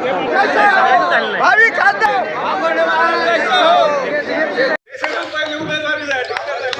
भावी खाते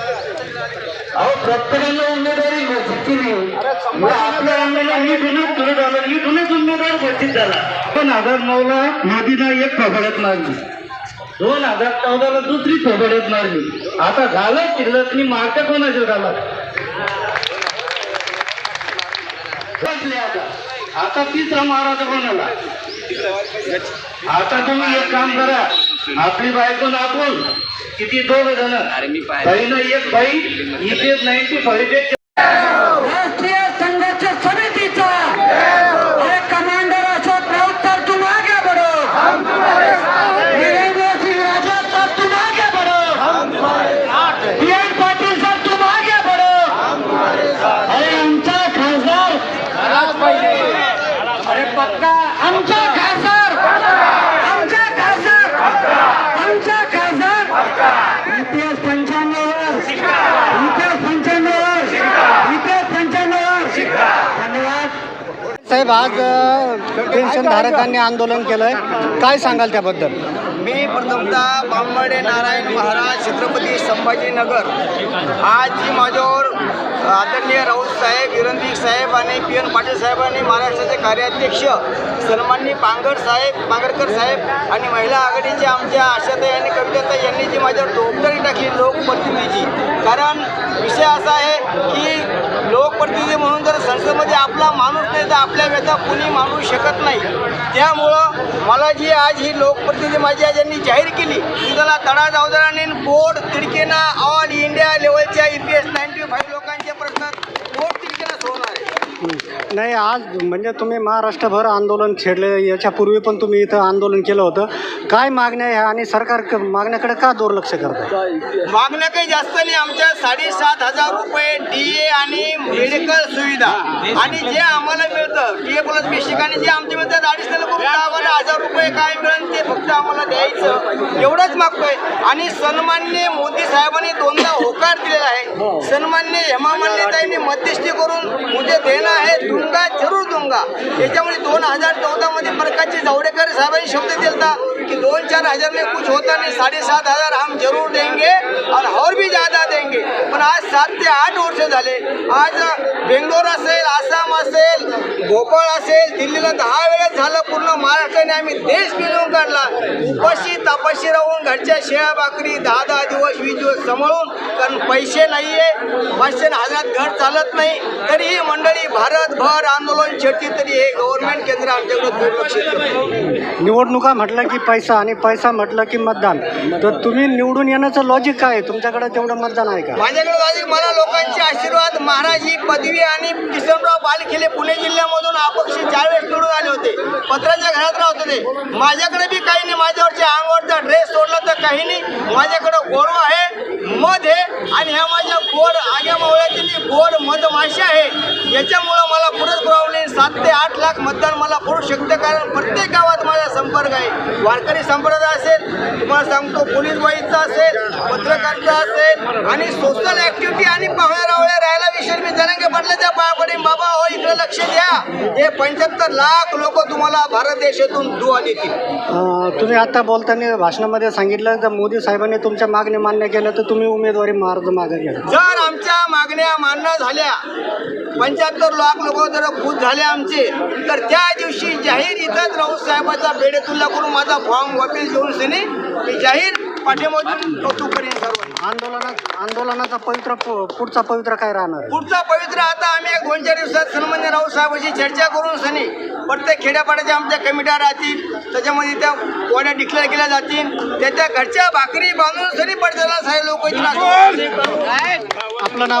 अहो प्रत्येकाला उमेदवारी घोषित केली आपल्या आम्हाला मी गुन्हा पुढे झाला उमेदवार घोषित झाला दोन हजार नऊला ला एक थोबड्यात मारली. दोन हजार चौदाला दुसरी थोबड्यात मारली आता झालं शिल्लक मार्ग कोणाच्या झाला बसले आता. आता तिसरा महाराज कोणाला आता तुम्ही एक काम करा. आपली बायको आपण किती दोघ जण? बहीण एक बाई इथे नाईन्टी फाईव्ह राष्ट्रीय संघर्ष समितीचा हे कमांडर अशोक राऊत सर तुम आगे बढ़ो वीरेंद्र सिंह राजा सर तुम आगे बढ़ो बी एन पाटील सर तुम आगे बढ़ो अरे आमचा खासदार अरे पक्का आमचा खासदार आमचा खासदार आमचा खासदार इतिहास पंच्याण्णव इतिहास पंच्याण्णव इतिहास पंच्याण्णव धन्यवाद साहेब आज पेन्शन धारकांनी आंदोलन केलंय. काय सांगाल त्याबद्दल? मी प्रथमतः बांबडे नारायण महाराज छत्रपती संभाजीनगर. आज जी माझ्यावर आदरणीय राऊत साहेब विरंदी साहेब आणि पी एन पाटील साहेब आणि महाराष्ट्राचे कार्याध्यक्ष सन्माननी पांगड साहेब पांगडकर साहेब आणि महिला आघाडीचे आमच्या आशाताई आणि कविताताई यांनी जी माझ्यावर डोकटरी टाकली लोकप्रतिनिधीची. कारण विषय असा आहे की लोकप्रतिनिधी म्हणून जर संसदेमध्ये आपला माणूस नाही तर आपल्या व्यथा कुणी मांडू शकत नाही. त्यामुळं मला जी आज ही लोकप्रतिनिधी माझी आज यांनी जाहीर केली की त्याला तडा जावदाराने बोर्ड तिडकेनं all India लेवलच्या E P S ninety five लोकांचे प्रश्न बोर्ड तिडकेनं सोडणार आहे. नाही आज म्हणजे तुम्ही महाराष्ट्रभर आंदोलन छेडले याच्यापूर्वी पण तुम्ही इथं आंदोलन केलं होतं. काय मागण्या आहे आणि सरकार क- मागण्याकडे का दुर्लक्ष करतं मागण्या काही जास्त नाही आमच्या साडेसात हजार आणि मेडिकल सुविधा. आणि जे आम्हाला मिळतं डी ए प्लस बेसिक आणि जे आमचे मिळतात अडीच करून दहा हजार रुपये काय मिळेल ते फक्त आम्हाला द्यायचं. एवढंच मागतोय. आणि सन्मान्य मोदी साहेबांनी दोनदा होकार दिलेला आहे. सन्मान्य हेमा ताईंनी मध्यस्थी करून मुझे देणं आहे दुंगा जरूर दुंगा. त्याच्यामुळे दोन हजार चौदामध्ये प्रकाशजी जावडेकर साहेबांनी शब्द दिलता कि दोन चार हजार में कुछ होता नहीं साढ़े सात हजार हम जरूर देंगे और और भी ज़्यादा देंगे. पण आज सात ते आठ वर्ष झाले. आज बेंगलोर असेल आसाम असेल भोपाळ असेल दिल्लीला दहा वेळेस झालं पूर्ण महाराष्ट्राने आम्ही देश मिळवून काढला. उपाशी तापाशी राहून घरच्या शेळ्या बाकरी दहा दहा दिवस वीस दिवस सांभाळून कारण पैसे नाही आहे पाचशे न हजारात घर चालत नाही तरी ही मंडळी भारतभर आंदोलन छेडती तरी हे गव्हर्नमेंट केंद्र आमच्याकडे दुर्लक्षित करतं. निवडणुका म्हटलं की पैसा आणि पैसा म्हटलं की मतदान. तर तुम्ही निवडून येण्याचं लॉजिक काय आहे? तुमच्याकडे तेवढं मतदान आहे का? माझ्याकडे आधी मला लोकांचे आशीर्वाद महाराज ही पदवी आणि किसनराव बालखेले पुणे जिल्ह्यामधून अपक्ष चाळीस निवडून आले होते पत्राच्या घरात राहत होते. माझ्याकडे बी काही नाही माझ्यावरच्या अंगावरचा ड्रेस सोडला तर काही नाही. माझ्याकडं गोडवा आहे मध आहे आणि ह्या माझ्या गोड आग्या मावळ्यातील जी गोड मधमाशी आहे. याच्यामुळं मला पुरच पुरवले सात ते आठ लाख मतदान मला पुरू शकतं कारण प्रत्येक गावात माझा संपर्क आहे. वारकरी संप्रदाय असेल तुम्हाला सांगतो पोलीस बाईचा असेल पत्रकारचा असेल आणि सोशल ऍक्टिव्हिटी आणि पाहुण्या रावळ्या राहायला विषय मी जनांगे पडल्याच्या पाया पडेन बाबा हो इकडे लक्ष द्या. हे पंच्याहत्तर लाख लोक तुम्हाला भारत देशातून दुआ देतील. तुम्ही आता बोलताना भाषणामध्ये सांगितलं तर मोदी साहेबांनी तुमच्या मागणी मान्य केल्या तर तुम्ही उमेदवारी मार्ग मागे घ्या. जर आमच्या मागण्या मान्य झाल्या पंच्याहत्तर लाख लोक जर खुश झाले आमचे तर त्या दिवशी जाहीर इथंच राऊत साहेबाचा बेडेतुल्ला करून माझा फॉर्म वापस घेऊन सनी मी जाहीर पाठीमधून कौतुक करेन सर्वांनी. आंदोलनात आंदोलनाचा पवित्र पुढचा पवित्र काय राहणार? पुढचा पवित्र आता आम्ही एक दोन चार दिवसात सन्मान्य राऊत साहेबांची चर्चा करून सनी प्रत्येक खेड्यापाड्याच्या आमच्या कमिट्या राहतील त्याच्यामध्ये त्या कोण्या डिक्लेअर केल्या जातील त्याच्या घरच्या भाकरी बांधून सनी पडताना साहेब लोक आपलं नाव?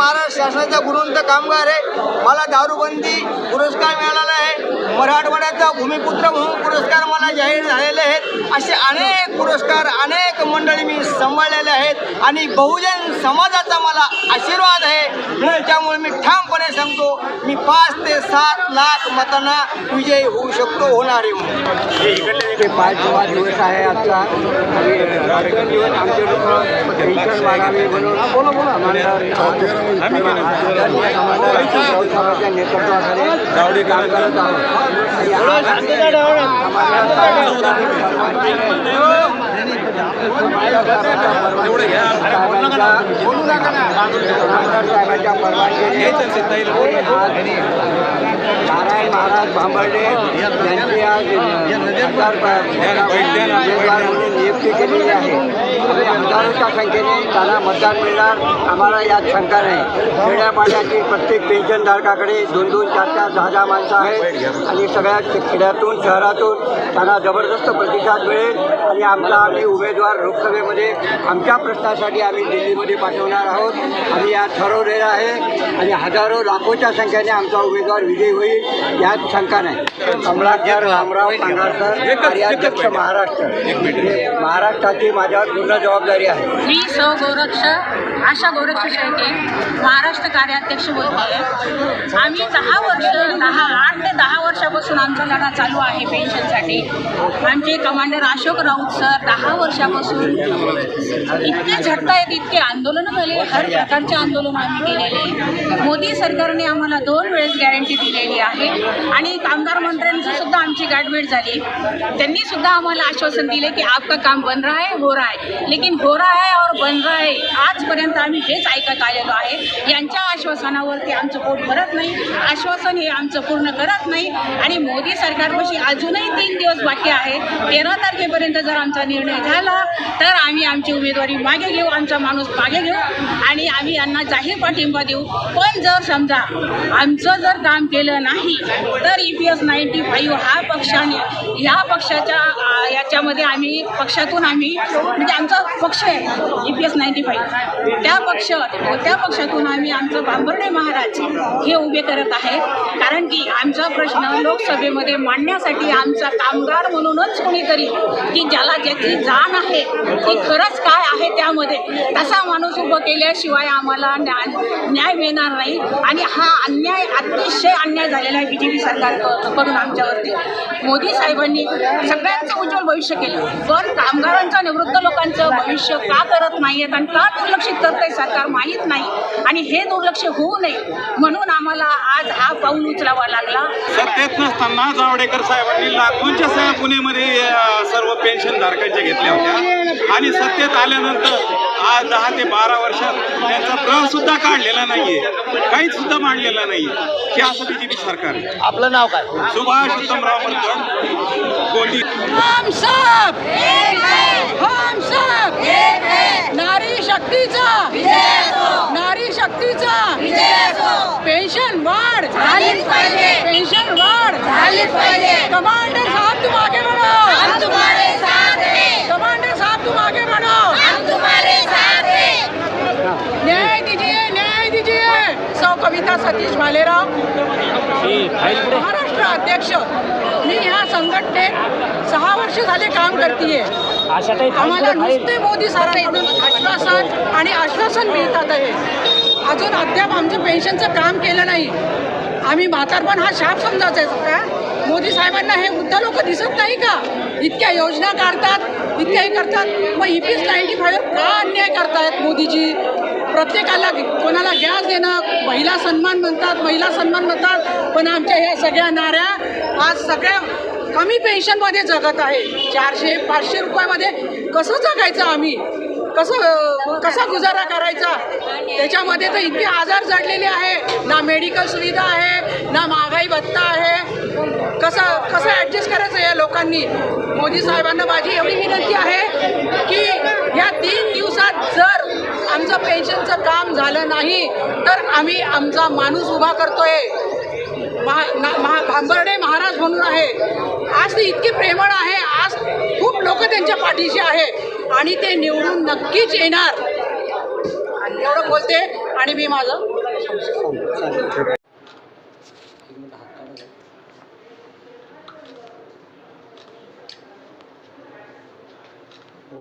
महाराष्ट्र शासनाचा गुणवंत कामगार आहे. मला दारूबंदी पुरस्कार मिळालेला आहे. मराठवाड्याचा भूमिपुत्र म्हणून पुरस्कार मला जाहीर झालेले आहेत. असे अनेक पुरस्कार अनेक मंडळी मी सांभाळलेले आहेत. आणि बहुजन समाजाचा मला आशीर्वाद आहे. म्हणून त्यामुळे मी ठामपणे सांगतो मी पाच ते सात लाख मतांना विजय होऊ शकतो होणार आहे म्हणून. पाच सहा दिवस आहे आजचा. दिवस आमचे लोक म्हणून. बोला बोला. समाजाच्या नेतृत्वाखाली काम करत आहोत नारायण महाराज भांबर्डे यांची आज नियुक्ती केलेली आहे. आणि हजारोच्या संख्येने त्यांना मतदान मिळणार आम्हाला यात शंका नाही. खेड्यापाड्याची प्रत्येक पेन्शनधारकाकडे दोन दोन चार चार दहा दहा माणसं आहेत. आणि सगळ्या खेड्यातून शहरातून त्यांना जबरदस्त प्रतिसाद मिळेल. आणि आमचा आम्ही उमेदवार लोकसभेमध्ये आमच्या प्रश्नासाठी आम्ही दिल्लीमध्ये पाठवणार आहोत. आम्ही यात ठरवलेलं आहे. आणि हजारो लाखोच्या संख्येने आमचा उमेदवार विजयी होईल यात शंका नाही. कमलाकर रामराव पांगारकर कार्याध्यक्ष महाराष्ट्र. महाराष्ट्राची माझ्यावर पूर्ण जबाबदारी आहे. मी सौ गोरक्ष आशा गोरक्ष शेळके महाराष्ट्र कार्याध्यक्ष बोलते आम्ही दहा वर्ष दहा वर्षापासून आमचा लढा चालू आहे पेन्शनसाठी. आमचे कमांडर अशोक राऊत सर दहा वर्षापासून इतके झटतायत इतके आंदोलनं झाले हर प्रकारचे आंदोलन आम्ही केलेले. मोदी सरकारने आम्हाला दोन वेळेस गॅरंटी दिलेली आहे. आणि कामगार मंत्र्यांची सुद्धा आमची गाठभेट झाली. त्यांनी सुद्धा आम्हाला आश्वासन दिले की आपका काम बन रहा है हो रहा है लेकिन हो रहा है और बन रहा है आजपर्यंत आम्ही हेच ऐकत आलेलो आहे. यांच्या आश्वासनावरती आमचं पोट भरत नाही. आश्वासन हे आमचं पूर्ण करत नाही. आणि मोदी सरकारपाशी अजूनही तीन दिवस बाकी आहे. तेरा तारखेपर्यंत जर आमचा निर्णय झाला तर आम्ही आमची उमेदवारी मागे घेऊ आमचा माणूस मागे घेऊ आणि आम्ही यांना जाहीर पाठिंबा देऊ. पण जर समजा आमचं जर काम केलं नाही तर E P S ninety five हा पक्षाने ह्या पक्षाच्या याच्यामध्ये आम्ही पक्षातून आम्ही म्हणजे आमचा पक्ष आहे E P S ninety five त्या पक्ष त्या पक्षातून आम्ही आमचं बांबर्डे महाराज हे उभे करत आहे कारण की आमचा प्रश्न लोकसभेमध्ये मांडण्यासाठी आमचा कामगार म्हणूनच कोणीतरी की ज्याला ज्याची जाण आहे की खरंच काय आहे त्यामध्ये तसा माणूस उभं केल्याशिवाय आम्हाला न्याय न्याय मिळणार नाही. आणि हा अन्याय अतिशय अन्याय झालेला आहे बी जे पी सरकार आमच्यावरती. मोदी साहेबांनी सगळ्यांचं उज्ज्वल भविष्य केलं. पण कामगारांचं निवृत्त लोकांचं भविष्य का करत नाही आहेत आणि का दुर्लक्षित करत आहे सरकार माहीत नाही. आणि हे दुर्लक्ष होऊ नये. म्हणून आम्हाला आज हा पाऊल उचलावा लागला. नसताना जावडेकर साहेबांनी लाखोंच्या सह्या पुणेमध्ये सर्व पेन्शन धारकांच्या घेतल्या होत्या. आणि सत्तेत आल्यानंतर आज दहा ते बारा वर्षात त्यांचा प्रह सुद्धा काढलेला नाहीये. काहीच सुद्धा मांडलेला नाहीये. हे असं बीजेपी सरकार आहे. आपलं नाव काय? सुभाष उत्तमराव मतदार कोणी हम सब हम सब नारी शक्तीचा। नारी शक्तीचा। पेन्शन वाढ झालीच पाहिजे. पेन्शन वाढ झालीच पाहिजे. कमांडर साहब तुम आगे बढ़ो. हम तुम्हारे साथ हैं. कमांडर साहब तुम आगे बढ़ो. हम तुम्हारे साथ हैं. न्याय दीजिए न्याय दीजिए. सौ कविता सतीश भालेराव महाराष्ट्र अध्यक्ष. मी ह्या संघटनेत सहा वर्ष झाले काम करते आम्हाला नुसते मोदी सरकारकडून आश्वासन आणि आश्वासन मिळतात आहे. अजून अद्याप आमचं पेन्शनचं काम केलं नाही. आम्ही म्हातारपण हा शाप समजायचा. आहे का मोदी साहेबांना हे वृद्ध लोक दिसत नाही का? इतक्या योजना काढतात इतक्या हे करतात. मग E P S ninety five का अन्याय करतायत मोदीजी? प्रत्येकाला कोणाला गॅस देणं? महिला सन्मान म्हणतात महिला सन्मान म्हणतात. पण आमच्या ह्या सगळ्या नाऱ्या आज सगळ्या कमी पेन्शनमध्ये जगत आहे चारशे पाचशे रुपयामध्ये कसं जगायचं आम्ही? कसं कसा गुजारा करायचा? त्याच्यामध्ये तर इतके आजार जडलेले आहे ना मेडिकल सुविधा आहे सत्ता आहे. कसं कसं ॲडजस्ट करायचं या लोकांनी? मोदी साहेबांना माझी एवढी विनंती आहे की या तीन दिवसात जर आमचं पेन्शनचं काम झालं नाही तर आम्ही आमचा माणूस उभा करतोय. महा महा भांबर्डे महाराज म्हणून आहे. आज ते इतके प्रेमळ आहे. आज खूप लोक त्यांच्या पाठीशी आहे. आणि ते निवडून नक्कीच येणार. एवढं बोलते आणि मी माझं